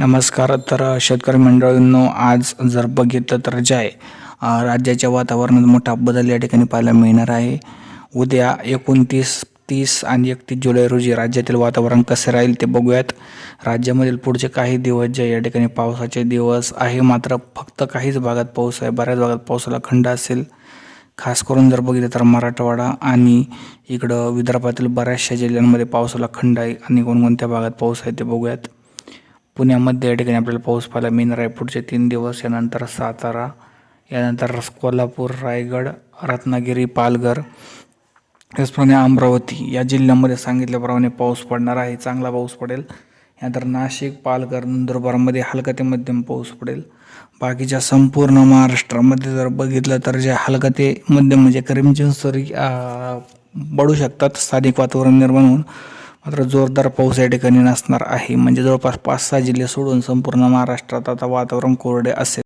नमस्कार. तर शेतकरी मंडळींनो आज जर बघितलं तर जे आहे राज्याच्या वातावरणात मोठा बदल या ठिकाणी पाहायला मिळणार आहे. उद्या एकोणतीस तीस आणि एकतीस जुलै रोजी राज्यातील वातावरण कसे राहील ते बघूयात. राज्यामधील पुढचे काही दिवस जे या ठिकाणी पावसाचे दिवस आहे मात्र फक्त काहीच भागात पाऊस आहे बऱ्याच भागात पावसाला खंड असेल. खास करून जर बघितलं तर मराठवाडा आणि इकडं विदर्भातील बऱ्याचशा जिल्ह्यांमध्ये पावसाला खंड आहे आणि कोणकोणत्या भागात पाऊस आहे ते बघूयात. पुण्यामध्ये या ठिकाणी आपल्याला पाऊस पाहायला मिळणार आहे. पुढचे तीन दिवस यानंतर सातारा यानंतर कोल्हापूर रायगड रत्नागिरी पालघर. त्याचप्रमाणे अमरावती या जिल्ह्यामध्ये सांगितल्याप्रमाणे पाऊस पडणार आहे. चांगला पाऊस पडेल. यानंतर नाशिक पालघर नंदुरबारमध्ये हलका ते मध्यम पाऊस पडेल. बाकीच्या संपूर्ण महाराष्ट्रामध्ये जर बघितलं तर जे हलका ते मध्यम म्हणजे करीमची सरी पडू शकतात. स्थानिक वातावरण निर्माण होऊन मात्र जोरदार पाऊस या ठिकाणी नसणार आहे. म्हणजे जवळपास पाच सहा जिल्हे सोडून संपूर्ण महाराष्ट्रात आता वातावरण कोरडे असेल.